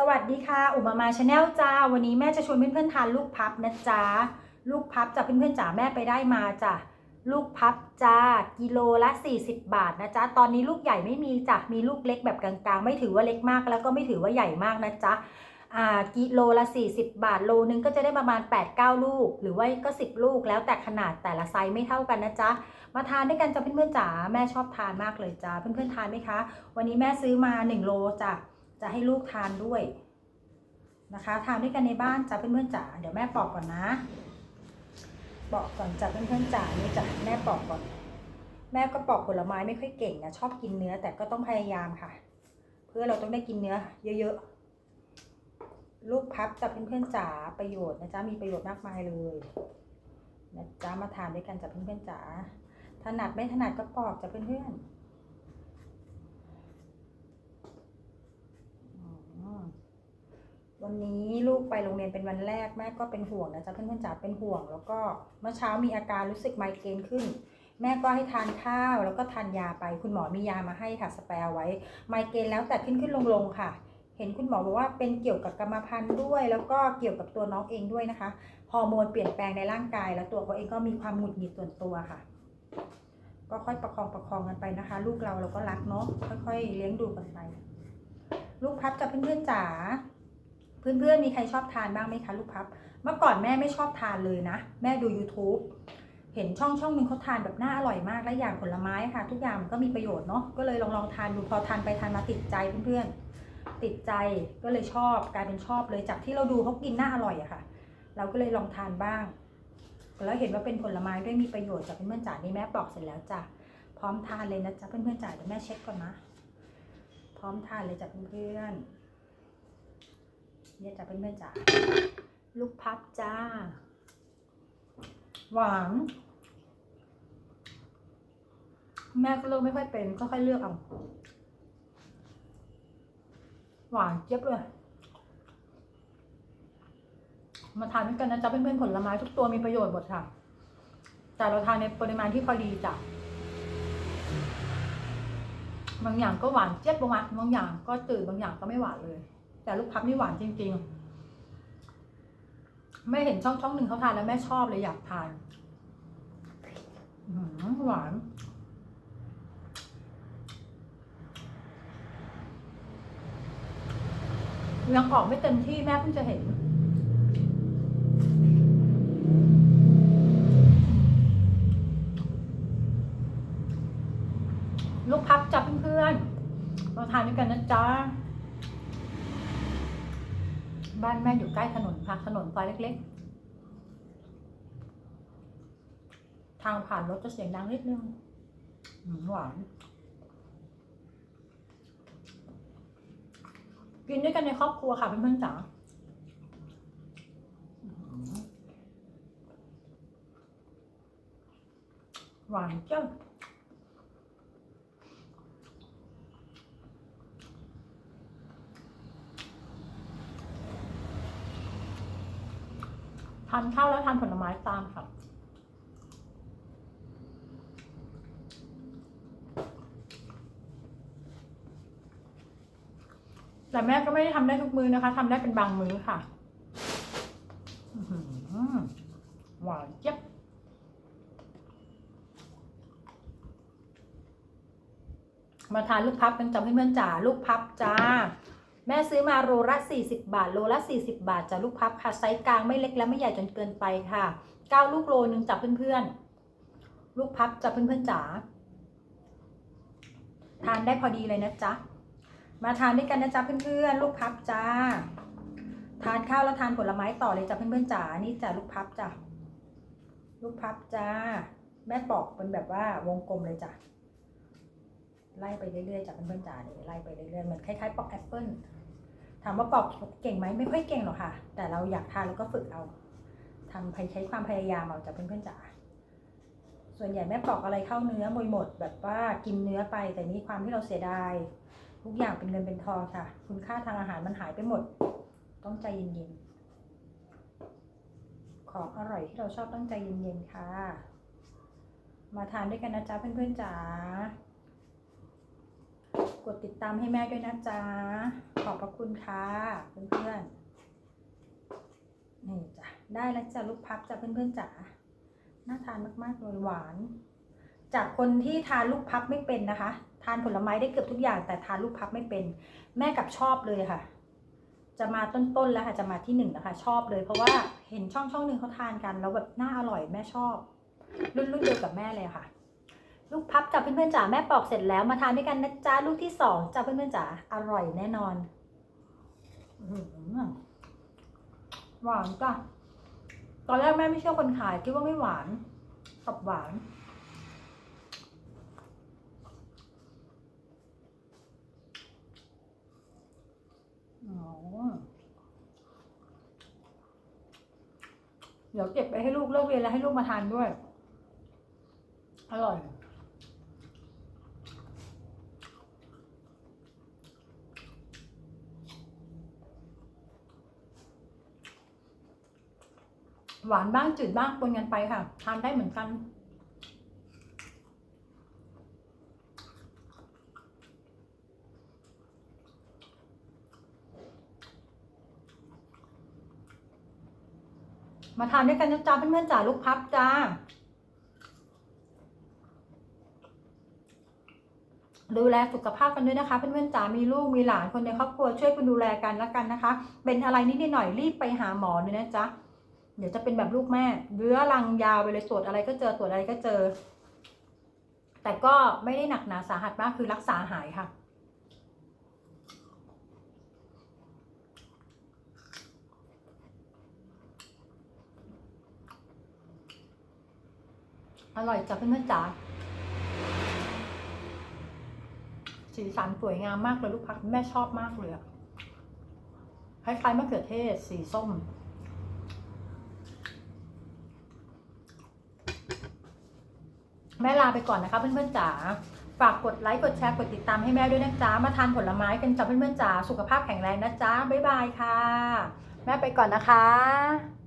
สวัสดีค่ะ อุมามาชาแนลจ้า วันนี้แม่จะชวนเพื่อนๆทานลูกพับนะจ๊ะลูกพับจากเพื่อนๆจ๋าแม่ไปได้มาจ้ะลูกพับจ้ากิโลละ 40 บาทนะจ๊ะตอนนี้ลูกใหญ่ไม่มีจ้ะมีลูกเล็กแบบกลางๆ ไม่ถือว่าเล็กมากแล้วก็ไม่ถือว่าใหญ่มากนะจ๊ะอ่ากิโลละ 40 บาทโลนึงก็จะได้ประมาณ 8-9 ลูก หรือว่าก็ 10 ลูกแล้วแต่ขนาดแต่ละไซส์ไม่เท่ากันนะจ๊ะมาทานด้วยกันจ้ะเพื่อนๆจ๋าแม่ชอบทานมากเลยจ้าเพื่อนๆทานไหมคะ วันนี้แม่ซื้อมา 1 โลจ้ะ จะให้ลูกทานด้วยนะคะทานด้วยกันในบ้านจ้ะเพื่อนๆจ๋าเดี๋ยวแม่ปอกก่อนนะปอกก่อนจ้ะเพื่อนๆจ๋านี่จ้ะแม่ปอกก่อน แม่ก็ปอกผลไม้ไม่ค่อยเก่งนะชอบกินเนื้อแต่ก็ต้องพยายามค่ะ เพื่อเราต้องได้กินเนื้อ เยอะๆลูกพับจ้ะเพื่อนๆจ๋าประโยชน์นะจ๊ะมีประโยชน์มากมายเลยนะจ๊ะมาทานด้วยกันจ้ะเพื่อนๆจ๋าถนัดไม่ถนัดก็ปอกจ้ะเพื่อนๆอืม วันนี้ลูกไปโรงเรียนเป็นวันแรกแม่ก็เป็นห่วงนะจ๊ะเพื่อนๆจ๋าเป็นห่วง แล้วก็เมื่อเช้ามีอาการรู้สึกไมเกรนขึ้น แม่ก็ให้ทานข้าวแล้วก็ทานยาไป คุณหมอมียามาให้ค่ะสเปรย์ไว้ ไมเกรนแล้วแต่ขึ้นขึ้นลงลงค่ะ เห็นคุณหมอบอกว่าเป็นเกี่ยวกับกรรมพันธุ์ด้วย แล้วก็เกี่ยวกับตัวน้องเองด้วยนะคะฮอร์โมนเปลี่ยนแปลงในร่างกาย แล้วตัวเขาเองก็มีความหงุดหงิดส่วนตัวค่ะ ก็ค่อยประคองประคองกันไปนะคะ ลูกเราเราก็รักเนาะค่อย ๆ เลี้ยงดูกันไป ลูกพับจาเพื่อนๆจ๋า เพื่อนๆมีใครชอบทานบ้างไหมคะลูกพับ เมื่อก่อนแม่ไม่ชอบทานเลยนะ แม่ดู YouTube เห็นช่องช่องหนึ่งเขาทานแบบน่าอร่อยมากและอย่างผลไม้ค่ะ ทุกอย่างมันก็มีประโยชน์เนาะก็เลยลองลองทานดูพอทานไปทานมาติดใจเพื่อนๆ ติดใจก็เลยชอบกลายเป็นชอบเลยจากที่เราดูเขากินน่าอร่อยอะค่ะ เราก็เลยลองทานบ้าง แล้วเห็นว่าเป็นผลไม้ด้วยมีประโยชน์จากเพื่อนๆจ๋านี่แม่ปอกเสร็จแล้วจ้ะพร้อมทานเลยนะจ๊ะเพื่อนๆจ๋าเดี๋ยวแม่เช็คก่อนนะ พร้อมทานเลยจ้ะเพื่อนๆ เนี่ยจ้ะเพื่อนๆจ๋าลูกพับจ้า หวานแม่ก็เลือกไม่ค่อยเป็นก็ค่อยเลือกเอาหวานเจี๊ยบเลย มาทานด้วยกันนะจ๊ะเพื่อนๆผลไม้ทุกตัวมีประโยชน์หมดค่ะ แต่เราทานในปริมาณที่พอดีจ้ะบางอย่างก็หวานเจี๊ยบบางบางอย่างก็จืดบางอย่างก็ไม่หวานเลย แต่ลูกพับนี่หวานจริงๆไม่เห็นช่องช่องหนึ่งเขาทานแล้วแม่ชอบเลยอยากทานหวาน ยังออกไม่เต็มที่แม่เพิ่งจะเห็นลูกพับจับเพื่อนๆมาทานด้วยกันนะจ๊ะ บ้านแม่อยู่ใกล้ถนนพักถนนไฟเล็ก ๆ ทางผ่านรถจะเสียงดังนิดนึงหวานกินด้วยกันในครอบครัวค่ะเพื่อนๆจ๋าหวานเจ้า ทานข้าวแล้วทานผลไม้ตามค่ะแต่แม่ก็ไม่ได้ทำได้ทุกมื้อนะคะทำได้เป็นบางมื้อค่ะอื้อหือหวานเจี๊ยบมาทานลูกพับกันจ้ะเพื่อนๆจ๋าลูกพับจ้า แม่ซื้อมาโลละ 40 บาท โลละ 40 บาทจะลูกพับค่ะ ไซส์กลางไม่เล็กและไม่ใหญ่จนเกินไปค่ะ 9 ลูกโลนึงจ้ะเพื่อนๆ ลูกพับจ้ะเพื่อนๆจ๋า ทานได้พอดีเลยนะจ๊ะ มาทานด้วยกันนะจ๊ะเพื่อนๆ ลูกพับจ้า ทานข้าวแล้วทานผลไม้ต่อเลยจ้ะเพื่อนๆจ๋า นี่จ้ะลูกพับจ้ะ ลูกพับจ้า แม่ปอกเป็นแบบว่าวงกลมเลยจ้ะไล่ไปเรื่อยๆจากเพื่อนๆจ๋านี่ไล่ไปเรื่อยๆเหมือนคล้ายๆปอกแอปเปิ้ล ถามว่าปอกเก่งไหมไม่ค่อยเก่งหรอกค่ะ แต่เราอยากทานแล้วก็ฝึกเอาทำใช้ความพยายามเอาจากเพื่อนๆจ๋าส่วนใหญ่แม่ปอกอะไรเข้าเนื้อมวยหมด แบบว่ากินเนื้อไป แต่นี้ความที่เราเสียดาย ทุกอย่างเป็นเงินเป็นทองค่ะ คุณค่าทางอาหารมันหายไปหมด ต้องใจเย็นๆของอร่อยที่เราชอบต้องใจเย็นๆค่ะ มาทานด้วยกันนะจ๊ะเพื่อนๆจ๋า กดติดตามให้แม่ด้วยนะจ๊ะ ขอบพระคุณค่ะเพื่อนๆนี่จ้ะได้แล้วจ้ะลูกพับจ้ะเพื่อนๆจ๋าน่าทานมากๆเลยหวาน จากคนที่ทานลูกพับไม่เป็นนะคะ ทานผลไม้ได้เกือบทุกอย่าง แต่ทานลูกพับไม่เป็น แม่กับชอบเลยค่ะ จะมาต้นๆแล้วค่ะจะมาที่หนึ่งนะคะ ชอบเลย เพราะว่าเห็นช่องช่องหนึ่งเขาทานกัน แล้วแบบน่าอร่อยแม่ชอบ รุ่นรุ่นเดียวกับแม่เลยค่ะ ลูกพับจ้ะเพื่อนๆจ๋าแม่ปอกเสร็จแล้วมาทานด้วยกันนะจ๊ะลูกที่สองจ้ะเพื่อนๆจ๋าอร่อยแน่นอนหวานจ้ะตอนแรกแม่ไม่เชื่อคนขายคิดว่าไม่หวานกับหวาน เดี๋ยวเก็บไปให้ลูกเลิกเรียนแล้วให้ลูกมาทานด้วย อร่อย หวานบ้างจืดบ้างปนกันไปค่ะ ทานได้เหมือนกัน มาทานด้วยกันนะจ๊ะเพื่อนๆจ๋าลูกพับจ้าดูแลสุขภาพกันด้วยนะคะเพื่อนๆจ๋ามีลูกมีหลานคนในครอบครัวช่วยกันดูแลกันแล้วกันนะคะ เป็นอะไรนิดหน่อยรีบไปหาหมอเลยนะจ๊ะ เดี๋ยวจะเป็นแบบลูกแม่เรื้อรังยาวไปเลยตรวจอะไรก็เจอตรวจอะไรก็เจอ แต่ก็ไม่ได้หนักหนาสาหัสมากคือรักษาหายค่ะ อร่อยจ้ะเพื่อนๆจ๋าสีสันสวยงามมากเลยลูกพักแม่ชอบมากเลยอะคล้ายๆมะเขือเทศสีส้ม แม่ลาไปก่อนนะคะเพื่อนๆจ๋าฝากกดไลค์กดแชร์กดติดตามให้แม่ด้วยนะจ๊ะมาทานผลไม้กันจ้ะเพื่อนๆจ๋าสุขภาพแข็งแรงนะจ๊ะบ๊ายบายค่ะ แม่ไปก่อนนะคะ